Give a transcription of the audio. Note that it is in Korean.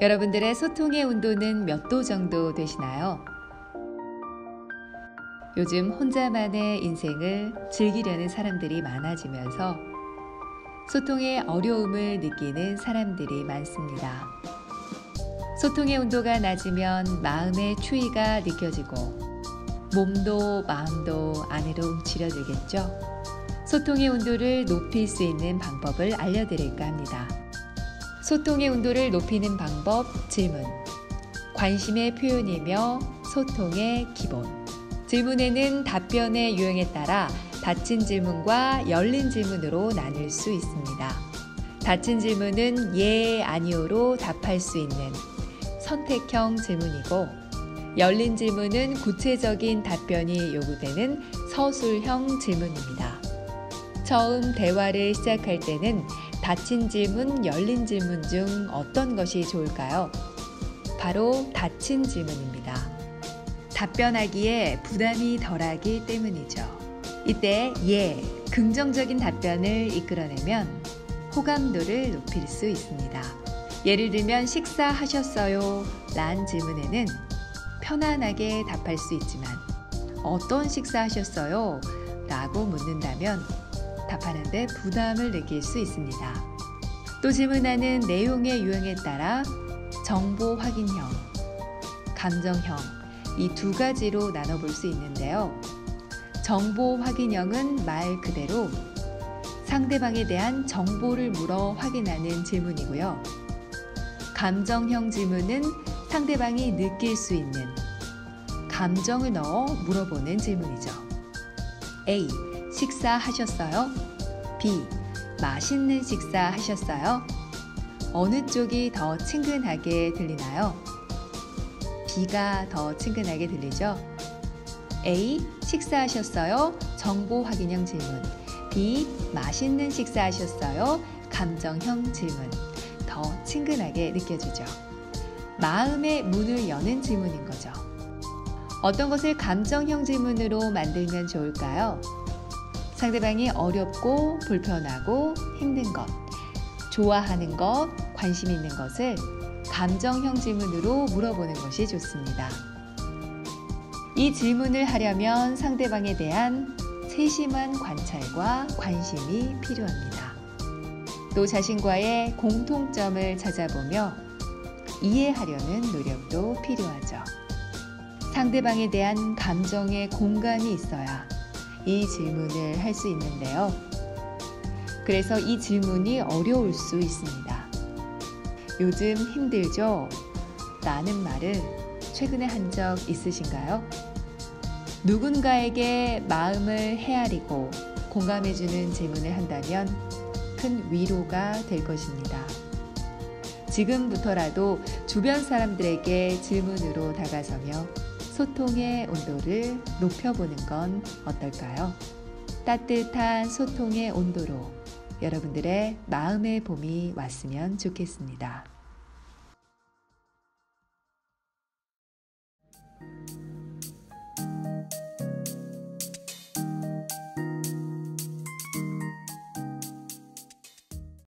여러분들의 소통의 온도는 몇 도 정도 되시나요? 요즘 혼자만의 인생을 즐기려는 사람들이 많아지면서 소통의 어려움을 느끼는 사람들이 많습니다. 소통의 온도가 낮으면 마음의 추위가 느껴지고 몸도 마음도 안으로 움츠려들겠죠. 소통의 온도를 높일 수 있는 방법을 알려드릴까 합니다. 소통의 온도를 높이는 방법 질문. 관심의 표현이며 소통의 기본. 질문에는 답변의 유형에 따라 닫힌 질문과 열린 질문으로 나눌 수 있습니다. 닫힌 질문은 예, 아니오로 답할 수 있는 선택형 질문이고 열린 질문은 구체적인 답변이 요구되는 서술형 질문입니다. 처음 대화를 시작할 때는 닫힌 질문, 열린 질문 중 어떤 것이 좋을까요? 바로 닫힌 질문입니다. 답변하기에 부담이 덜하기 때문이죠. 이때 예, 긍정적인 답변을 이끌어내면 호감도를 높일 수 있습니다. 예를 들면 식사하셨어요? 란 질문에는 편안하게 답할 수 있지만 어떤 식사하셨어요? 라고 묻는다면 답하는데 부담을 느낄 수 있습니다. 또 질문하는 내용의 유형에 따라 정보 확인형, 감정형 이 두 가지로 나눠볼 수 있는데요. 정보 확인형은 말 그대로 상대방에 대한 정보를 물어 확인하는 질문이고요. 감정형 질문은 상대방이 느낄 수 있는 감정을 넣어 물어보는 질문이죠. A. 식사하셨어요? B. 맛있는 식사 하셨어요? 어느 쪽이 더 친근하게 들리나요? B가 더 친근하게 들리죠? A. 식사하셨어요? 정보 확인형 질문. B. 맛있는 식사 하셨어요? 감정형 질문. 더 친근하게 느껴지죠. 마음의 문을 여는 질문인 거죠. 어떤 것을 감정형 질문으로 만들면 좋을까요? 상대방이 어렵고 불편하고 힘든 것, 좋아하는 것, 관심 있는 것을 감정형 질문으로 물어보는 것이 좋습니다. 이 질문을 하려면 상대방에 대한 세심한 관찰과 관심이 필요합니다. 또 자신과의 공통점을 찾아보며 이해하려는 노력도 필요하죠. 상대방에 대한 감정의 공감이 있어야 이 질문을 할 수 있는데요. 그래서 이 질문이 어려울 수 있습니다. 요즘 힘들죠? 라는 말을 최근에 한 적 있으신가요? 누군가에게 마음을 헤아리고 공감해주는 질문을 한다면 큰 위로가 될 것입니다. 지금부터라도 주변 사람들에게 질문으로 다가서며 소통의 온도를 높여보는 건 어떨까요? 따뜻한 소통의 온도로 여러분들의 마음의 봄이 왔으면 좋겠습니다.